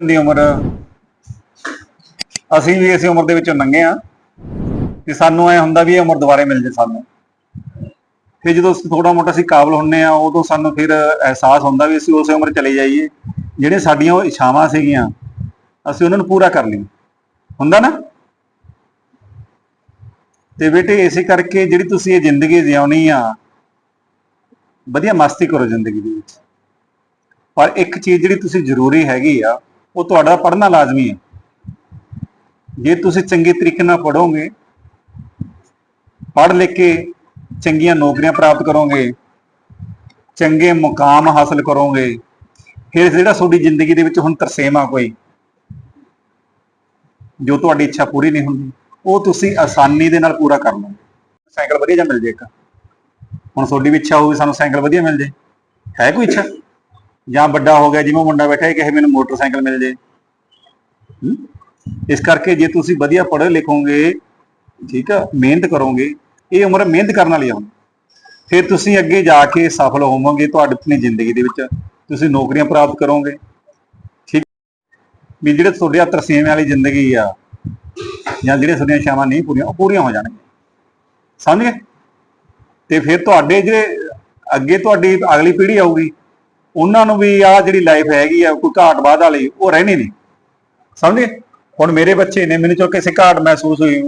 ਦੀ ਉਮਰ ਅਸੀਂ ਵੀ ਇਸੇ ਉਮਰ ਦੇ ਵਿੱਚੋਂ ਲੰਘੇ ਆ ਤੇ ਸਾਨੂੰ ਐ ਹੁੰਦਾ ਵੀ ਇਹ ਉਮਰ ਦੁਬਾਰੇ ਮਿਲ ਜੇ ਸਾਨੂੰ। ਫਿਰ ਜਦੋਂ ਥੋੜਾ ਮੋਟਾ ਅਸੀਂ ਕਾਬਲ ਹੁੰਨੇ ਆ ਉਦੋਂ ਸਾਨੂੰ ਫਿਰ ਅਹਿਸਾਸ ਹੁੰਦਾ ਵੀ ਅਸੀਂ ਉਸੇ ਉਮਰ ਚਲੇ ਜਾਈਏ। ਜਿਹੜੇ ਸਾਡੀਆਂ ਉਹ ਇਛਾਵਾਂ ਸੀਗੀਆਂ, ਅਸੀਂ ਉਹਨਾਂ ਨੂੰ ਪੂਰਾ ਕਰ ਲਈ ਹੁੰਦਾ ਨਾ? ਤੇ ਬੇਟੇ ਇਸੇ ਕਰਕੇ ਜਿਹੜੀ ਤੁਸੀਂ ਇਹ ਜ਼ਿੰਦਗੀ ਜਿਉਣੀ ਆ, ਵਧੀਆ ਮਸਤੀ ਕਰੋ ਜ਼ਿੰਦਗੀ ਦੇ ਵਿੱਚ। ਪਰ ਇੱਕ ਚੀਜ਼ ਜਿਹੜੀ ਤੁਸੀਂ ਜ਼ਰੂਰੀ ਹੈਗੀ ਆ ਉਹ ਤੁਹਾਡਾ ਪੜ੍ਹਨਾ ਲਾਜ਼ਮੀ ਹੈ। ਜੇ ਤੁਸੀਂ ਚੰਗੇ ਤਰੀਕੇ ਨਾਲ ਪੜੋਗੇ ਪੜ੍ਹ ਲਿਖ ਕੇ ਚੰਗੀਆਂ ਨੌਕਰੀਆਂ ਪ੍ਰਾਪਤ ਕਰੋਗੇ, ਚੰਗੇ ਮੁਕਾਮ ਹਾਸਲ ਕਰੋਗੇ, ਫਿਰ ਜਿਹੜਾ ਤੁਹਾਡੀ ਜ਼ਿੰਦਗੀ ਦੇ ਵਿੱਚ ਹੁਣ ਤਰਸੇਮ ਆ ਕੋਈ, ਜੋ ਤੁਹਾਡੀ ਇੱਛਾ ਪੂਰੀ ਨਹੀਂ ਹੁੰਦੀ, ਉਹ ਤੁਸੀਂ ਆਸਾਨੀ ਦੇ ਨਾਲ ਪੂਰਾ ਕਰ ਲਓਗੇ। ਸਾਈਕਲ ਵਧੀਆ ਜਿਹਾ ਮਿਲ ਜੇ ਇੱਕ। ਹੁਣ ਤੁਹਾਡੀ ਵੀ ਇੱਛਾ ਹੋਊਗੀ, ਸਾਨੂੰ ਸਾਈਕਲ ਵਧੀਆ ਮਿਲ ਜੇ। ਹੈ ਕੋਈ ਇੱਛਾ? ਜਾਂ ਵੱਡਾ ਹੋ ਗਿਆ, ਜਿਵੇਂ ਮੁੰਡਾ ਬੈਠਾ ਹੈ ਕਿ ਮੈਨੂੰ ਮੋਟਰਸਾਈਕਲ ਮਿਲ ਜੇ। ਇਸ ਕਰਕੇ ਜੇ ਤੁਸੀਂ ਵਧੀਆ ਪੜ੍ਹੇ ਲਿਖੋਗੇ, ਠੀਕ ਆ, ਮਿਹਨਤ ਕਰੋਗੇ, ਇਹ ਉਮਰ ਮਿਹਨਤ ਕਰਨ ਵਾਲੀ ਆ ਫਿਰ ਤੁਸੀਂ ਅੱਗੇ ਜਾ ਕੇ ਸਫਲ ਹੋਵੋਗੇ ਤੁਹਾਡੀ ਆਪਣੀ ਜ਼ਿੰਦਗੀ ਦੇ ਵਿੱਚ। ਤੁਸੀਂ ਨੌਕਰੀਆਂ ਪ੍ਰਾਪਤ ਕਰੋਗੇ। ਠੀਕ? ਵੀ ਜਿਹੜੇ ਤੁਹਾਡੇ ਆ ਤਰਸੇਮ ਵਾਲੀ ਜ਼ਿੰਦਗੀ ਆ, ਜਾਂ ਜਿਹੜੇ ਤੁਹਾਡੀਆਂ ਇੱਛਾਵਾਂ ਨਹੀਂ ਪੂਰੀਆਂ, ਉਹ ਪੂਰੀਆਂ ਹੋ ਜਾਣਗੀਆਂ। ਸਮਝ ਗਏ? ਤੇ ਫਿਰ ਤੁਹਾਡੇ ਜਿਹੜੇ ਅੱਗੇ ਤੁਹਾਡੀ ਅਗਲੀ ਪੀੜ੍ਹੀ ਆਊਗੀ ਉਹਨਾਂ ਨੂੰ ਵੀ ਆ ਜਿਹੜੀ ਲਾਈਫ ਹੈਗੀ ਆ ਕੋਈ ਘਾਟ ਬਾਦ ਵਾਲੀ ਉਹ ਰਹਿਣੀ ਨਹੀਂ। ਸਮਝੇ? ਹੁਣ ਮੇਰੇ ਬੱਚੇ ਨੇ ਮੈਨੂੰ ਚੋ ਕਿਸੇ ਘਾਟ ਮਹਿਸੂਸ ਹੋਈ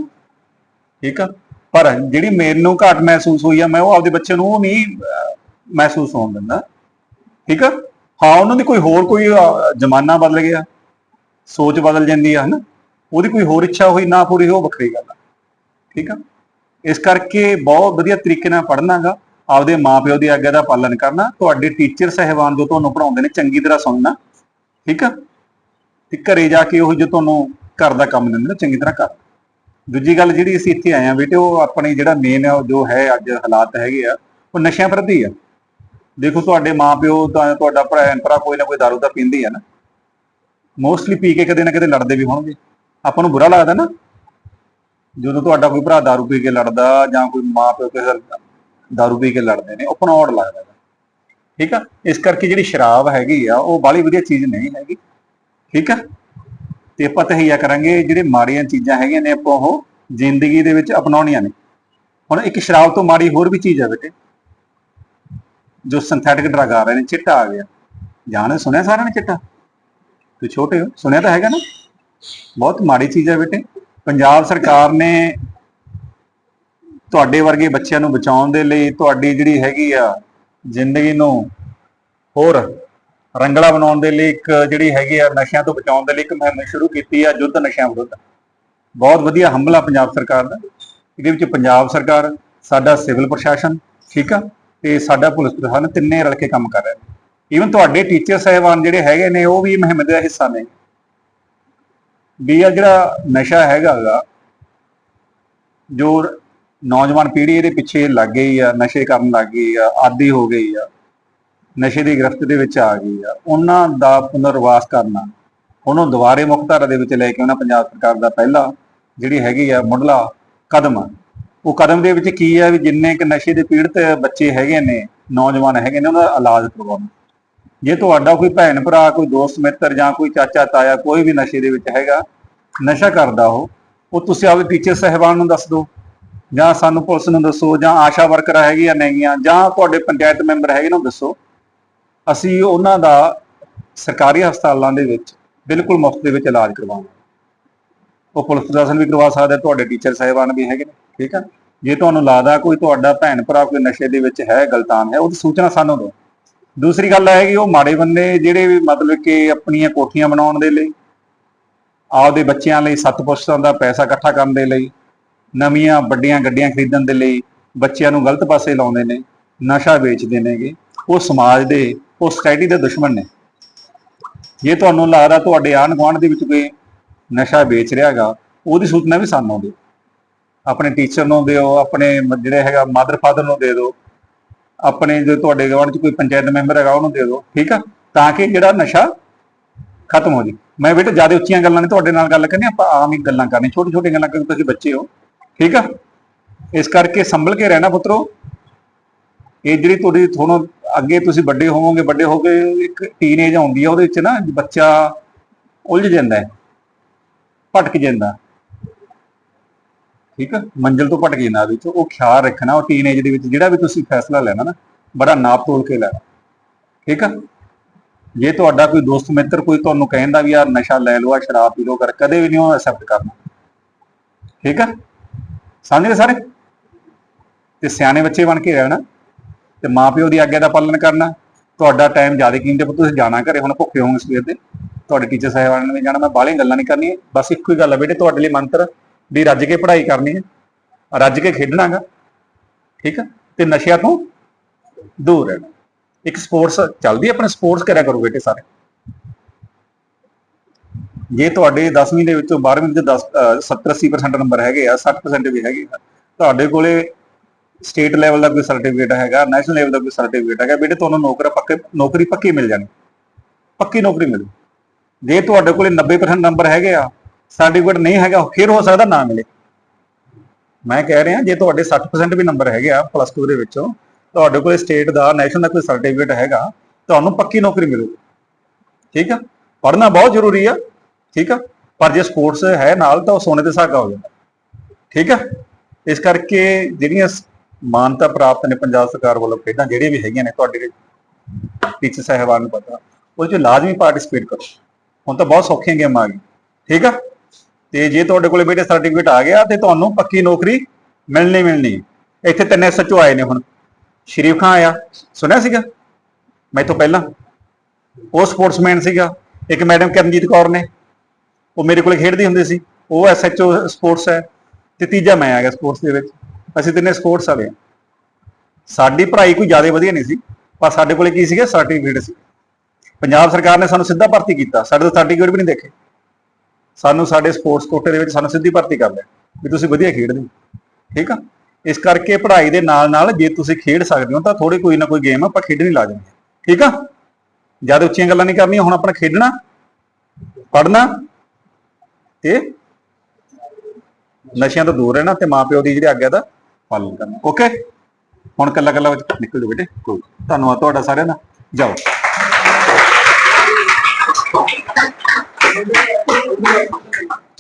ਠੀਕ ਆ? ਪਰ ਜਿਹੜੀ ਮੈਨੂੰ ਘਾਟ ਮਹਿਸੂਸ ਹੋਈ ਆ ਮੈਂ ਉਹ ਆਪਦੇ ਬੱਚੇ ਨੂੰ ਉਹ ਨਹੀਂ ਮਹਿਸੂਸ ਹੋਣ ਦਿੰਦਾ। ਠੀਕ ਆ? ਹਾਂ ਉਹਨਾਂ ਦੀ ਕੋਈ ਹੋਰ ਕੋਈ ਜ਼ਮਾਨਾ ਬਦਲ ਗਿਆ। ਸੋਚ ਬਦਲ ਜਾਂਦੀ ਆ ਹਨਾ? ਉਹਦੀ ਕੋਈ ਹੋਰ ਇੱਛਾ ਹੋਈ ਨਾ ਪੂਰੀ ਹੋਈ, ਉਹ ਵੱਖਰੀ ਗੱਲ ਆ। ਠੀਕ ਆ? ਇਸ ਕਰਕੇ ਬਹੁਤ ਵਧੀਆ ਤਰੀਕੇ ਨਾਲ ਪੜ੍ਹਨਾਗਾ। ਆਪਦੇ ਮਾਪਿਓ ਦੀ ਆਗਿਆ ਦਾ ਪਾਲਣ ਕਰਨਾ, ਤੁਹਾਡੇ ਟੀਚਰ ਸਹਿਬਾਨ ਜੋ ਤੁਹਾਨੂੰ ਪੜਾਉਂਦੇ ਨੇ, ਚੰਗੀ ਤਰ੍ਹਾਂ ਸੁਣਨਾ, ਠੀਕ ਆ? ਤੇ ਘਰੇ ਜਾ ਕੇ ਉਹ ਜੋ ਤੁਹਾਨੂੰ ਘਰ ਦਾ ਕੰਮ ਦਿੰਦੇ ਨੇ, ਚੰਗੀ ਤਰ੍ਹਾਂ ਕਰ। ਦੂਜੀ ਗੱਲ ਜਿਹੜੀ ਅਸੀਂ ਇੱਥੇ ਆਏ ਆ ਬੇਟੇ, ਉਹ ਆਪਣੀ ਜਿਹੜਾ ਮੇਨ ਜੋ ਹੈ ਅੱਜ ਹਾਲਾਤ ਹੈਗੇ ਆ, ਉਹ ਨਸ਼ਿਆਂ ਪ੍ਰਤੀ ਆ। ਦੇਖੋ ਤੁਹਾਡੇ ਮਾਪਿਓ ਤਾਂ ਤੁਹਾਡਾ ਭਰਾ ਭਰਾ ਕੋਈ ਨਾ ਕੋਈ ਦਾਰੂ ਦਾ ਪੀਂਦੇ ਆ ਨਾ। ਮੋਸਟਲੀ ਪੀ ਕੇ ਕਦੇ ਨਾ ਕਦੇ ਲੜਦੇ ਵੀ ਹੋਣਗੇ। ਆਪਾਂ ਨੂੰ ਬੁਰਾ ਲੱਗਦਾ ਨਾ, ਜਦੋਂ ਤੁਹਾਡਾ ਕੋਈ ਭਰਾ ਦਾਰੂ ਪੀ ਕੇ ਲੜਦਾ ਜਾਂ ਕੋਈ ਮਾਂ ਪਿਓ ਕਿਸੇ ਨਾਲ ਪੀ ਕੇ ਲੜਦੇ ਨੇ ਉਹ ਪਨੌੜ ਲੱਗਦਾ ਠੀਕ ਆ ਇਸ ਕਰਕੇ ਜਿਹੜੀ ਸ਼ਰਾਬ ਹੈਗੀ ਆ ਉਹ ਬਾਲੀ ਵਧੀਆ ਚੀਜ਼ ਨਹੀਂ ਹੈਗੀ ਠੀਕ ਆ ਤੇ ਆਪਾਂ ਤਹਈਆ ਕਰਾਂਗੇ ਜਿਹੜੇ ਮਾੜੀਆਂ ਚੀਜ਼ਾਂ ਹੈਗੀਆਂ ਨੇ ਆਪਾਂ ਉਹ ਜ਼ਿੰਦਗੀ ਦੇ ਵਿੱਚ ਅਪਣਾਉਣੀਆਂ ਨੇ ਹੁਣ ਇੱਕ ਸ਼ਰਾਬ ਤੋਂ ਮਾੜੀ ਹੋਰ ਵੀ ਚੀਜ਼ ਆ ਬੇਟੇ ਜੋ ਸਿੰਥੈਟਿਕ ਡਰਗ ਆ ਰਹੇ ਨੇ ਚਿੱਟਾ ਆ ਗਿਆ ਜਾਣੇ ਸੁਣਿਆ ਸਾਰਿਆਂ ਨੇ ਚਿੱਟਾ ਤੁਸੀਂ ਛੋਟੇ ਹੋ ਸੁਣਿਆ ਤਾਂ ਹੈਗਾ ਨਾ ਬਹੁਤ ਮਾੜੀ ਚੀਜ਼ ਹੈ ਬੇਟੇ ਪੰਜਾਬ ਸਰਕਾਰ ਨੇ ਤੁਹਾਡੇ ਵਰਗੇ ਬੱਚਿਆਂ ਨੂੰ ਬਚਾਉਣ ਦੇ ਲਈ ਤੁਹਾਡੀ ਜਿਹੜੀ ਹੈਗੀ ਆ ਜ਼ਿੰਦਗੀ ਨੂੰ ਹੋਰ ਰੰਗਲਾ ਬਣਾਉਣ ਦੇ ਲਈ ਇੱਕ ਜਿਹੜੀ ਹੈਗੀ ਆ ਨਸ਼ਿਆਂ ਤੋਂ ਬਚਾਉਣ ਦੇ ਲਈ ਇੱਕ ਮੁਹਿੰਮ ਸ਼ੁਰੂ ਕੀਤੀ ਆ, ਯੁੱਧ ਨਸ਼ਿਆਂ ਵਿਰੁੱਧ। ਬਹੁਤ ਵਧੀਆ ਹਮਲਾ ਪੰਜਾਬ ਸਰਕਾਰ ਦਾ। ਇਹਦੇ ਵਿੱਚ ਪੰਜਾਬ ਸਰਕਾਰ, ਸਾਡਾ ਸਿਵਲ ਪ੍ਰਸ਼ਾਸਨ, ਠੀਕ ਆ? ਤੇ ਸਾਡਾ ਪੁਲਿਸ ਪ੍ਰਸ਼ਾਸਨ ਤਿੰਨੇ ਰਲ ਕੇ ਕੰਮ ਕਰ ਰਹੇ ਨੇ। ਈਵਨ ਤੁਹਾਡੇ ਟੀਚਰ ਸਾਹਿਬਾਨ ਜਿਹੜੇ ਹੈਗੇ ਨੇ, ਉਹ ਵੀ ਮੁਹਿੰਮ ਦਾ ਹਿੱਸਾ ਨੇ। ਵੀ ਆ ਜਿਹੜਾ ਨਸ਼ਾ ਹੈਗਾ ਗਾ, ਜੋ ਨੌਜਵਾਨ ਪੀੜ੍ਹੀ ਇਹਦੇ ਪਿੱਛੇ ਲੱਗ ਗਈ ਆ, ਨਸ਼ੇ ਕਰਨ ਲੱਗ ਗਈ ਆ, ਆਦੀ ਹੋ ਗਈ ਆ, ਨਸ਼ੇ ਦੀ ਗ੍ਰਿਫਤ ਦੇ ਵਿੱਚ ਆ ਗਈ ਆ। ਉਹਨਾਂ ਦਾ ਪੁਨਰਵਾਸ ਕਰਨਾ, ਉਹਨੂੰ ਦੁਬਾਰੇ ਮੁੱਖ ਧਾਰਾ ਦੇ ਵਿੱਚ ਲੈ ਕੇ ਉਹਨਾਂ ਪੰਜਾਬ ਸਰਕਾਰ ਦਾ ਪਹਿਲਾ, ਜਿਹੜੀ ਹੈਗੀ ਆ ਮੁੱਢਲਾ ਕਦਮ ਉਹ ਕਦਮ ਦੇ ਵਿੱਚ ਕੀ ਆ ਵੀ ਜਿੰਨੇ ਕਿ ਨਸ਼ੇ ਦੇ ਪੀੜਤ ਬੱਚੇ ਹੈਗੇ ਨੇ, ਨੌਜਵਾਨ ਹੈਗੇ ਨੇ, ਉਹਨਾਂ ਦਾ ਇਲਾਜ ਕਰਵਾਉਣਾ। ਜੇ ਤੁਹਾਡਾ ਕੋਈ ਭੈਣ ਭਰਾ, ਕੋਈ ਦੋਸਤ ਮਿੱਤਰ ਜਾਂ ਕੋਈ ਚਾਚਾ ਤਾਇਆ ਕੋਈ ਵੀ ਨਸ਼ੇ ਦੇ ਵਿੱਚ ਹੈਗਾ, ਨਸ਼ਾ ਕਰਦਾ ਉਹ ਉਹ ਤੁਸੀਂ ਆਪਦੇ ਟੀਚਰ ਸਹਿਬਾਨ ਨੂੰ ਦੱਸ ਦਿਓ। ਜਾਂ ਸਾਨੂੰ ਪੁਲਿਸ ਨੂੰ ਦੱਸੋ, ਜਾਂ ਆਸ਼ਾ ਵਰਕਰ ਹੈਗੀਆਂ ਨੇਗੀਆਂ ਜਾਂ ਤੁਹਾਡੇ ਪੰਚਾਇਤ ਮੈਂਬਰ ਹੈਗੇ ਨੂੰ ਦੱਸੋ। ਅਸੀਂ ਉਹਨਾਂ ਦਾ ਸਰਕਾਰੀ ਹਸਪਤਾਲਾਂ ਦੇ ਵਿੱਚ ਬਿਲਕੁਲ ਮੁਫਤ ਦੇ ਵਿੱਚ ਇਲਾਜ ਕਰਵਾਵਾਂਗੇ। ਉਹ ਪੁਲਿਸ ਪ੍ਰਸ਼ਾਸਨ ਵੀ ਕਰਵਾ ਸਕਦਾ, ਤੁਹਾਡੇ ਟੀਚਰ ਸਹਿਬਾਨ ਵੀ ਹੈਗੇ ਨੇ, ਠੀਕ ਆ? ਜੇ ਤੁਹਾਨੂੰ ਲੱਗਦਾ ਕੋਈ ਤੁਹਾਡਾ ਭੈਣ ਭਰਾ ਕੋਈ ਨਸ਼ੇ ਦੇ ਵਿੱਚ ਹੈ, ਗਲਤਾਨ ਹੈ, ਉਹਦੀ ਸੂਚਨਾ ਸਾਨੂੰ ਦਿਓ। ਦੂਸਰੀ ਗੱਲ ਹੈ ਕਿ ਉਹ ਮਾੜੇ ਬੰਦੇ, ਜਿਹੜੇ ਵੀ ਮਤਲਬ ਕਿ ਆਪਣੀਆਂ ਕੋਠੀਆਂ ਬਣਾਉਣ ਦੇ ਲਈ, ਆਪਦੇ ਬੱਚਿਆਂ ਲਈ ਸੱਤ ਪੁਸ਼ਤਾਂ ਦਾ ਪੈਸਾ ਇਕੱਠਾ ਕਰਨ ਦੇ ਲਈ ਨਵੀਆਂ ਵੱਡੀਆਂ ਗੱਡੀਆਂ ਖਰੀਦਣ ਦੇ ਲਈ ਬੱਚਿਆਂ ਨੂੰ ਗਲਤ ਪਾਸੇ ਲਾਉਂਦੇ ਨੇ, ਨਸ਼ਾ ਵੇਚਦੇ ਨੇਗੇ, ਉਹ ਸਮਾਜ ਦੇ, ਉਹ ਸੋਸਾਇਟੀ ਦੇ ਦੁਸ਼ਮਣ ਨੇ। ਜੇ ਤੁਹਾਨੂੰ ਲੱਗਦਾ ਤੁਹਾਡੇ ਆਂਢ ਗੁਆਂਢ ਦੇ ਵਿੱਚ ਕੋਈ ਨਸ਼ਾ ਵੇਚ ਰਿਹਾਗਾ ਉਹਦੀ ਸੂਚਨਾ ਵੀ ਸਾਨੂੰ ਦਿਓ। ਆਪਣੇ ਟੀਚਰ ਨੂੰ ਦਿਓ, ਆਪਣੇ ਜਿਹੜੇ ਹੈਗਾ ਮਦਰ ਫਾਦਰ ਨੂੰ ਦੇ ਦਿਓ। ਆਪਣੇ ਜੋ ਤੁਹਾਡੇ ਗਵਾਂਢ ਚ ਕੋਈ ਪੰਚਾਇਤ ਮੈਂਬਰ ਹੈਗਾ, ਉਹਨੂੰ ਦੇ ਦਿਓ, ਠੀਕ ਆ? ਤਾਂ ਕਿ ਜਿਹੜਾ ਨਸ਼ਾ ਖਤਮ ਹੋ ਜੇ ਮੈਂ ਬੇਟਾ, ਜ਼ਿਆਦਾ ਉੱਚੀਆਂ ਗੱਲਾਂ ਨਹੀਂ, ਤੁਹਾਡੇ ਨਾਲ ਗੱਲ ਕਰਨੀ, ਆਪਾਂ ਆਮ ਹੀ ਗੱਲਾਂ ਕਰਨੀ ਛੋਟੀ ਛੋਟੀ ਗੱਲਾਂ, ਕਿਉਂਕਿ ਤੁਸੀਂ ਬੱਚੇ ਹੋ। ਠੀਕ ਆ? ਇਸ ਕਰਕੇ ਸੰਭਲ ਕੇ ਰਹਿਣਾ ਪੁੱਤਰੋ। ਇਹ ਜਿਹੜੀ ਤੁਹਾਡੀ ਤੁਹਾਨੂੰ ਅੱਗੇ ਤੁਸੀਂ ਵੱਡੇ ਹੋਵੋਗੇ, ਵੱਡੇ ਹੋ ਕੇ ਇੱਕ ਟੀਨੇਜ ਆਉਂਦੀ ਆ, ਉਹਦੇ ਵਿੱਚ ਨਾ ਬੱਚਾ ਉਲਝ ਜਾਂਦਾ ਹੈ, ਭਟਕ ਜਾਂਦਾ ਠੀਕ ਹੈ ਮੰਜ਼ਿਲ ਤੋਂ ਭਟਕ ਜਾਂਦਾ ਵਿੱਚ, ਉਹ ਖਿਆਲ ਰੱਖਣਾ, ਉਹ ਟੀਨੇਜ ਦੇ ਵਿੱਚ ਜਿਹੜਾ ਵੀ ਤੁਸੀਂ ਫੈਸਲਾ ਲੈਣਾ ਨਾ, ਬੜਾ ਨਾਪ ਤੋਲ ਕੇ ਲੈਣਾ। ਠੀਕ ਆ? ਜੇ ਤੁਹਾਡਾ ਕੋਈ ਦੋਸਤ ਮਿੱਤਰ ਕੋਈ ਤੁਹਾਨੂੰ ਕਹਿੰਦਾ ਵੀ ਯਾਰ ਨਸ਼ਾ ਲੈ ਲਓ ਆ ਸ਼ਰਾਬ ਪੀ ਲਓ, ਕਰ, ਕਦੇ ਵੀ ਨਹੀਂ ਉਹ ਐਕਸੈਪਟ ਕਰਨਾ। ਠੀਕ ਆ? ਸਮਝ ਗਏ ਸਾਰੇ? ਤੇ ਸਿਆਣੇ ਬੱਚੇ ਬਣ ਕੇ ਰਹਿਣਾ, ਤੇ ਮਾਪਿਓ ਦੀ ਆਗਿਆ ਦਾ ਪਾਲਣ ਕਰਨਾ, ਤੁਹਾਡਾ ਟਾਈਮ ਜ਼ਿਆਦਾ ਕੀਮਤੀ ਹੈ ਤੁਸੀਂ ਜਾਣਾ ਘਰੇ, ਹੁਣ ਭੁੱਖੇ ਹੋਵੋਗੇ ਸਵੇਰ ਦੇ, ਤੁਹਾਡੇ ਟੀਚਰ ਸਾਹਿਬਾਨ ਨੇ ਵੀ ਜਾਣਾ, ਮੈਂ ਬਾਹਲੀਆਂ ਗੱਲਾਂ ਨਹੀਂ ਕਰਨੀਆਂ, ਬਸ ਇੱਕੋ ਹੀ ਗੱਲ ਹੈ ਬੇਟੇ, ਤੁਹਾਡੇ ਲਈ ਮੰਤਰ ਵੀ ਰੱਜ ਕੇ ਪੜ੍ਹਾਈ ਕਰਨੀ ਹੈ, ਰੱਜ ਕੇ ਖੇਡਣਾਗਾ ਠੀਕ ਹੈ ਤੇ ਨਸ਼ਿਆਂ ਤੋਂ ਦੂਰ ਰਹਿਣਾ। ਇੱਕ ਸਪੋਰਟਸ ਚੱਲਦੀ ਹੈ, ਆਪਣੇ ਸਪੋਰਟਸ ਕਰਿਆ ਕਰੋ ਬੇਟੇ ਸਾਰੇ। ਜੇ ਤੁਹਾਡੇ 10ਵੀਂ ਦੇ ਵਿੱਚੋਂ 12ਵੀਂ ਦੇ 10 70 80% ਨੰਬਰ ਹੈਗੇ ਆ 60% ਵੀ ਹੈਗੇ ਆ, ਤੁਹਾਡੇ ਕੋਲੇ ਸਟੇਟ ਲੈਵਲ ਦਾ ਕੋਈ ਸਰਟੀਫਿਕੇਟ ਹੈਗਾ ਨੈਸ਼ਨਲ ਲੈਵਲ ਦਾ ਕੋਈ ਸਰਟੀਫਿਕੇਟ ਹੈਗਾ, ਬੇਟੇ ਤੁਹਾਨੂੰ ਨੌਕਰ ਪੱਕੇ, ਨੌਕਰੀ ਪੱਕੀ ਮਿਲ ਜਾਣੀ, ਪੱਕੀ ਨੌਕਰੀ ਮਿਲੂ। ਜੇ ਤੁਹਾਡੇ ਕੋਲੇ 90% ਨੰਬਰ ਹੈਗੇ ਆ ਸਰਟੀਫਿਕੇਟ ਨਹੀਂ ਹੈਗਾ, ਫਿਰ ਹੋ ਸਕਦਾ ਨਾ ਮਿਲੇ। ਮੈਂ ਕਹਿ ਰਿਹਾ, ਜੇ ਤੁਹਾਡੇ 60% ਵੀ ਨੰਬਰ ਹੈਗੇ ਆ ਪਲੱਸ 2 ਦੇ ਵਿੱਚੋਂ, ਤੁਹਾਡੇ ਕੋਲੇ ਸਟੇਟ ਦਾ ਨੈਸ਼ਨਲ ਦਾ ਕੋਈ ਸਰਟੀਫਿਕੇਟ ਹੈਗਾ, ਤੁਹਾਨੂੰ ਪੱਕੀ ਨੌਕਰੀ ਮਿਲੂਗੀ ਠੀਕ ਆ? ਪੜ੍ਹਨਾ ਬਹੁਤ ਜ਼ਰੂਰੀ ਆ। ਠੀਕ ਆ? ਪਰ ਜੇ ਸਪੋਰਟਸ ਹੈ ਨਾਲ, ਤਾਂ ਉਹ ਸੋਨੇ ਤੇ ਸੁਹਾਗਾ ਹੋ ਜਾਂਦਾ। ਠੀਕ ਆ? ਇਸ ਕਰਕੇ ਜਿਹੜੀਆਂ ਮਾਨਤਾ ਪ੍ਰਾਪਤ ਨੇ ਪੰਜਾਬ ਸਰਕਾਰ ਵੱਲੋਂ ਖੇਡਾਂ, ਜਿਹੜੀਆਂ ਵੀ ਹੈਗੀਆਂ ਨੇ ਤੁਹਾਡੇ ਟੀਚਰ ਸਾਹਿਬਾਨ ਨੂੰ ਪਤਾ, ਉਹਦੇ ਚ ਲਾਜ਼ਮੀ ਪਾਰਟਿਸਿਪੇਟ ਕਰੋ। ਹੁਣ ਤਾਂ ਬਹੁਤ ਸੌਖੀਆਂ ਗੇਮਾਂ ਆ ਗਈਆਂ। ਠੀਕ ਆ? ਤੇ ਜੇ ਤੁਹਾਡੇ ਕੋਲੇ ਬੇਟੇ ਸਰਟੀਫਿਕੇਟ ਆ ਗਿਆ, ਤੇ ਤੁਹਾਨੂੰ ਪੱਕੀ ਨੌਕਰੀ ਮਿਲਣੀ ਮਿਲਣੀ। ਇੱਥੇ ਤਿੰਨ ਐਸਐਚਓ ਆਏ ਨੇ ਹੁਣ। ਸ਼ਰੀਫ ਖਾਨ ਆਇਆ। ਸੁਣਿਆ ਸੀਗਾ? ਮੈਂ ਤੋਂ ਪਹਿਲਾਂ। ਉਹ ਸਪੋਰਟਸਮੈਨ ਸੀਗਾ। ਇੱਕ ਮੈਡਮ ਕਰਨਜੀਤ ਕੌਰ ਨੇ। ਉਹ ਮੇਰੇ ਕੋਲੇ ਖੇਡਦੀ ਹੁੰਦੀ ਸੀ। ਉਹ ਐਸਐਚਓ ਸਪੋਰਟਸ ਹੈ ਤੇ ਤੀਜਾ ਮੈਂ ਆ ਗਿਆ ਸਪੋਰਟਸ ਦੇ ਵਿੱਚ। ਅਸੀਂ ਤਿੰਨੇ ਸਪੋਰਟਸ ਵਾਲੇ ਹਾਂ। ਸਾਡੀ ਪੜ੍ਹਾਈ ਕੋਈ ਜ਼ਿਆਦਾ ਵਧੀਆ ਨਹੀਂ ਸੀ, ਪਰ ਸਾਡੇ ਕੋਲੇ ਕੀ ਸੀਗੇ? ਸਰਟੀਫਿਕੇਟ ਸੀ। ਪੰਜਾਬ ਸਰਕਾਰ ਨੇ ਸਾਨੂੰ ਸਿੱਧਾ ਭਰਤੀ ਕੀਤਾ। ਸਾਡੇ ਤੋਂ ਸਰਟੀਫਿਕੇਟ ਵੀ ਨਹੀਂ ਦੇਖੇ। ਸਾਨੂੰ ਸਾਡੇ ਸਪੋਰਟਸ ਕੋਟੇ ਦੇ ਵਿੱਚ ਸਾਨੂੰ ਸਿੱਧੀ ਭਰਤੀ ਕਰ ਲਿਆ। ਵੀ ਤੁਸੀਂ ਵਧੀਆ ਖੇਡਦੇ ਹੋ। ਠੀਕ ਆ? ਇਸ ਕਰਕੇ ਪੜ੍ਹਾਈ ਦੇ ਨਾਲ ਨਾਲ ਜੇ ਤੁਸੀਂ ਖੇਡ ਸਕਦੇ ਹੋ ਤਾਂ ਥੋੜੀ ਕੋਈ ਨਾ ਕੋਈ ਗੇਮ ਆਪਾਂ ਖੇਡਣੀ ਲਾਜ਼ਮੀ ਹੈ। ਠੀਕ ਆ? ਜ਼ਿਆਦਾ ਉੱਚੀਆਂ ਗੱਲਾਂ ਨਹੀਂ ਕਰਨੀਆਂ। ਹੁਣ ਆਪਣਾ ਖੇਡਣਾ, ਪੜ੍ਹਨਾ ਤੇ ਨਸ਼ਿਆਂ ਤੋਂ ਦੂਰ ਰਹਿਣਾ ਤੇ ਮਾਪਿਓ ਦੀ ਜਿਹੜੀ ਆਗਿਆ ਦਾ ਪਾਲਣ ਕਰਨਾ। ਓਕੇ ਹੁਣ ਕੱਲਾ ਕੱਲਾ ਵਿੱਚ ਨਿਕਲ ਜਾਓ ਬੇਟੇ। ਕੋਈ ਧੰਨਵਾਦ ਤੁਹਾਡਾ ਸਾਰਿਆਂ ਦਾ। ਜਾਓ।